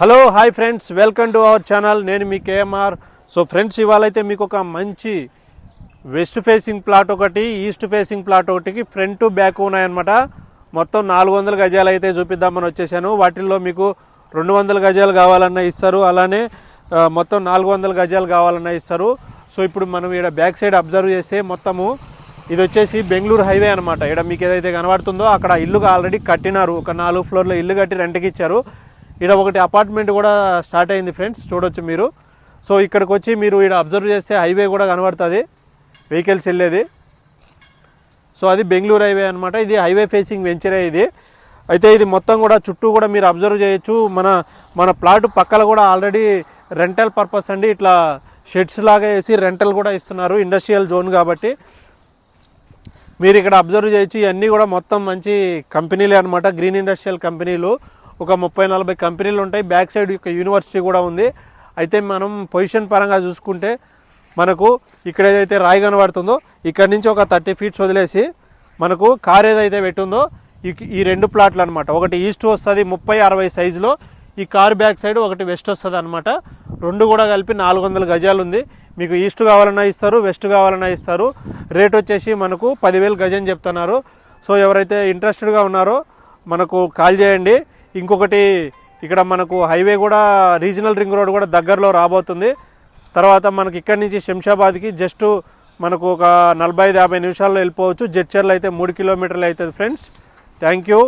Hello hi friends welcome to our channel నేను మీ KMR. So friends ఇవాళ అయితే మీకు ఒక మంచి వెస్ట్ ఫేసింగ్ ప్లాట్ ఒకటి ఈస్ట్ ఫేసింగ్ ప్లాట్ ఒకటికి ఫ్రంట్ బ్యాక్ ఉన్నాయన్నమాట. మొత్తం నాలుగు వందల గజాలు అయితే చూపిద్దామని వచ్చేసాను. వాటిల్లో మీకు రెండు వందల గజాలు కావాలన్నా ఇస్తారు. అలానే మొత్తం నాలుగు వందల గజాలు కావాలన్నా ఇస్తారు. సో ఇప్పుడు మనం ఇక్కడ బ్యాక్ సైడ్ అబ్జర్వ్ చేస్తే మొత్తము ఇది వచ్చేసి బెంగళూరు హైవే అనమాట ఇక్కడ మీకు ఏదైతే కనబడుతుందో అక్కడ ఇల్లు ఆల్రెడీ కట్టినారు. ఒక నాలుగు ఫ్లోర్లో ఇల్లు కట్టి రెంట్కి ఇచ్చారు. ఇక్కడ ఒకటి అపార్ట్మెంట్ కూడా స్టార్ట్ అయింది ఫ్రెండ్స్ చూడొచ్చు మీరు. సో ఇక్కడికి వచ్చి మీరు ఇక్కడ అబ్జర్వ్ చేస్తే హైవే కూడా కనబడుతుంది. వెహికల్స్ వెళ్ళేది. సో అది బెంగళూరు హైవే అనమాట ఇది హైవే ఫేసింగ్ వెంచరే ఇది. అయితే ఇది మొత్తం కూడా చుట్టూ కూడా మీరు అబ్జర్వ్ చేయొచ్చు. మన మన ప్లాట్ పక్కల కూడా ఆల్రెడీ రెంటల్ పర్పస్ అండి. ఇట్లా షెడ్స్ లాగా వేసి రెంటల్ కూడా ఇస్తున్నారు. ఇండస్ట్రియల్ జోన్ కాబట్టి. మీరు ఇక్కడ అబ్జర్వ్ చేయొచ్చు. ఇవన్నీ కూడా మొత్తం మంచి కంపెనీలే అనమాట గ్రీన్ ఇండస్ట్రియల్ కంపెనీలు ఒక ముప్పై నలభై కంపెనీలు ఉంటాయి. బ్యాక్ సైడ్ ఒక యూనివర్సిటీ కూడా ఉంది. అయితే మనం పొజిషన్ పరంగా చూసుకుంటే మనకు ఇక్కడ ఏదైతే రాయి కనబడుతుందో ఇక్కడ నుంచి ఒక థర్టీ ఫీట్స్ వదిలేసి మనకు కార్ ఏదైతే పెట్టుందో ఈ ఈ రెండు ప్లాట్లు అనమాట ఒకటి ఈస్ట్ వస్తుంది ముప్పై అరవై సైజులో ఈ కార్ బ్యాక్ సైడ్ ఒకటి వెస్ట్ వస్తుంది అనమాట రెండు కూడా కలిపి నాలుగు వందల గజాలు ఉంది. మీకు ఈస్ట్ కావాలన్నా ఇస్తారు వెస్ట్ కావాలన్నా ఇస్తారు. రేట్ వచ్చేసి మనకు పదివేలు గజం చెప్తున్నారు. సో ఎవరైతే ఇంట్రెస్టెడ్గా ఉన్నారో మనకు కాల్ చేయండి. ఇంకొకటి ఇక్కడ మనకు హైవే కూడా రీజనల్ రింగ్ రోడ్ కూడా దగ్గరలో రాబోతుంది. తర్వాత మనకి ఇక్కడి నుంచి శంషాబాద్కి జస్ట్ మనకు ఒక నలభై ఐదు యాభై నిమిషాల్లో వెళ్ళిపోవచ్చు. జడ్చర్లు అయితే మూడు కిలోమీటర్లు అవుతుంది ఫ్రెండ్స్. Thank you.